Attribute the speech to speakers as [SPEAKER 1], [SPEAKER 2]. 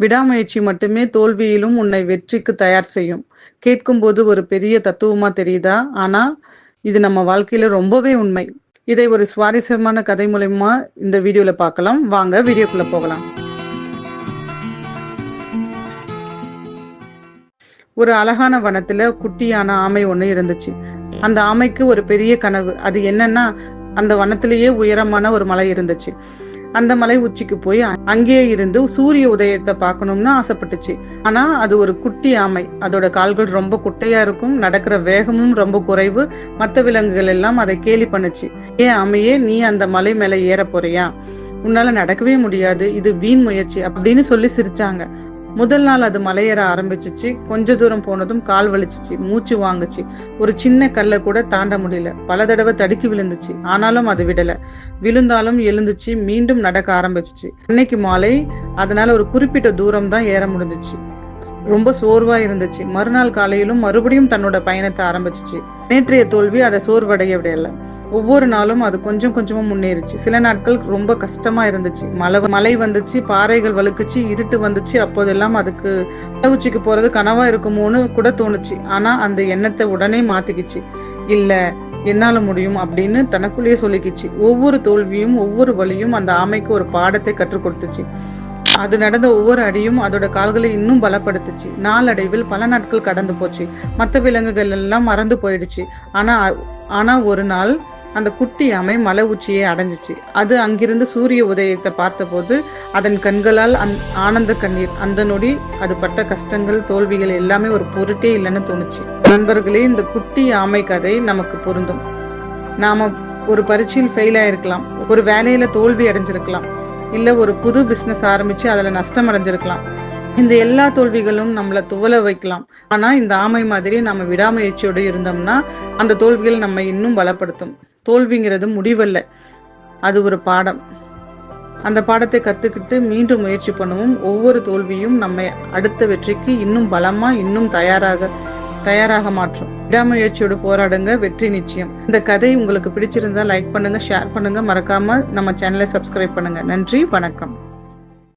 [SPEAKER 1] விடாமுயற்சி மட்டுமே தோல்வியிலும் உன்னை வெற்றிக்கு தயார் செய்யும். கேட்கும்போது ஒரு பெரிய தத்துவமா தெரியுதா? ஆனா இது நம்ம வாழ்க்கையில ரொம்பவே உண்மை. இதை ஒரு சுவாரஸ்யமான கதை மூலயமா இந்த வீடியோல பார்க்கலாம். வாங்க வீடியோக்குள்ள போகலாம். ஒரு அழகான வனத்துல குட்டியான ஆமை ஒன்று இருந்துச்சு. அந்த ஆமைக்கு ஒரு பெரிய கனவு. அது என்னன்னா அந்த வனத்திலேயே உயரமான ஒரு மலை இருந்துச்சு. அந்த மலை உச்சிக்கு போய் அங்கேயே இருந்து சூரிய உதயத்தை பார்க்கணும்னு ஆசைப்பட்டுச்சு. ஆனா அது ஒரு குட்டி ஆமை. அதோட கால்கள் ரொம்ப குட்டையா இருக்கும். நடக்கிற வேகமும் ரொம்ப குறைவு. மற்ற விலங்குகள் எல்லாம் அதை கேலி பண்ணுச்சு. ஏன் ஆமையே நீ அந்த மலை மேல ஏற போறியா? உன்னால நடக்கவே முடியாது. இது வீண் முயற்சி அப்படின்னு சொல்லி சிரிச்சாங்க. முதல் நாள் அது மலையேற ஆரம்பிச்சிச்சு. கொஞ்ச தூரம் போனதும் கால் வலிச்சிச்சு மூச்சு வாங்குச்சு. ஒரு சின்ன கல்லை கூட தாண்ட முடியல. பல தடவை தடுக்கி விழுந்துச்சு. ஆனாலும் அது விடல. விழுந்தாலும் எழுந்துச்சு மீண்டும் நடக்க ஆரம்பிச்சிச்சு. அன்னைக்கு மாலை அதனால ஒரு குறிப்பிட்ட தூரம் தான் ஏற முடிஞ்சிச்சு. ரொம்ப சோர்வா இருந்துச்சு. மறுநாள் காலையிலும் மறுபடியும் தன்னோட பயணத்தை ஆரம்பிச்சிச்சு. நேற்றைய தோல்வி அதை சோர்வடைய விடல. ஒவ்வொரு நாளும் அது கொஞ்சம் கொஞ்சமா முன்னேறிச்சு. சில நாட்கள் ரொம்ப கஷ்டமா இருந்துச்சு. மழை மழை வந்துச்சு பாறைகள் வழுக்குச்சு இருட்டு வந்துச்சு. அப்போதெல்லாம் அதுக்கு உச்சிக்கு போறது கனவா இருக்குமோன்னு கூட தோணுச்சு. ஆனா அந்த எண்ணத்தை உடனே மாத்திக்கிச்சு. இல்ல என்னால முடியும் அப்படின்னு தனக்குள்ளேயே சொல்லிக்கிச்சு. ஒவ்வொரு தோல்வியும் ஒவ்வொரு வழியும் அந்த ஆமைக்கு ஒரு பாடத்தை கற்றுக் கொடுத்துச்சு. அது நடந்த ஒவ்வொரு அடியும் அதோட கால்களை இன்னும் பலப்படுத்துச்சு. நாளடைவில் பல நாட்கள் கடந்து போச்சு. மற்ற விலங்குகள் எல்லாம் மறந்து போயிடுச்சு. ஆனா ஆனா ஒரு நாள் அந்த குட்டி ஆமை மலை உச்சியை அடைஞ்சிச்சு. அது அங்கிருந்து சூரிய உதயத்தை பார்த்தபோது அதன் கண்களால் அந் ஆனந்த கண்ணீர் அந்த நொடி அது பட்ட கஷ்டங்கள் தோல்விகள் எல்லாமே ஒரு பொருட்டே இல்லைன்னு தோணுச்சு. நண்பர்களே இந்த குட்டி ஆமை கதை நமக்கு பொருந்தும். நாம ஒரு பரீட்சையில் ஃபெயில் ஆயிருக்கலாம். ஒரு வேலையில தோல்வி அடைஞ்சிருக்கலாம். இல்ல ஒரு புது பிசினஸ் ஆரம்பிச்சு அதுல நஷ்டம் அடைஞ்சிருக்கலாம். இந்த எல்லா தோல்விகளும் நம்மளை துவல வைக்கலாம். ஆனா இந்த ஆமை மாதிரி நம்ம விடாமுயற்சியோடு இருந்தோம்னா அந்த தோல்விகள் நம்ம இன்னும் பலப்படுத்தும். தோல்விங்கிறது முடிவல்ல. அது ஒரு பாடம். அந்த பாடத்தை கற்றுக்கிட்டு மீண்டும் முயற்சி பண்ணுவோம் ஒவ்வொரு தோல்வியும் நம்மை அடுத்த வெற்றிக்கு இன்னும் பலமாக இன்னும் தயாராக தயாராக மாற்றும். விடாமுயற்சியோடு போராடுங்க வெற்றி நிச்சயம். இந்த கதை உங்களுக்கு பிடிச்சிருந்தா லைக் பண்ணுங்க ஷேர் பண்ணுங்க. மறக்காம நம்ம சேனலை சப்ஸ்கிரைப் பண்ணுங்க. நன்றி வணக்கம்.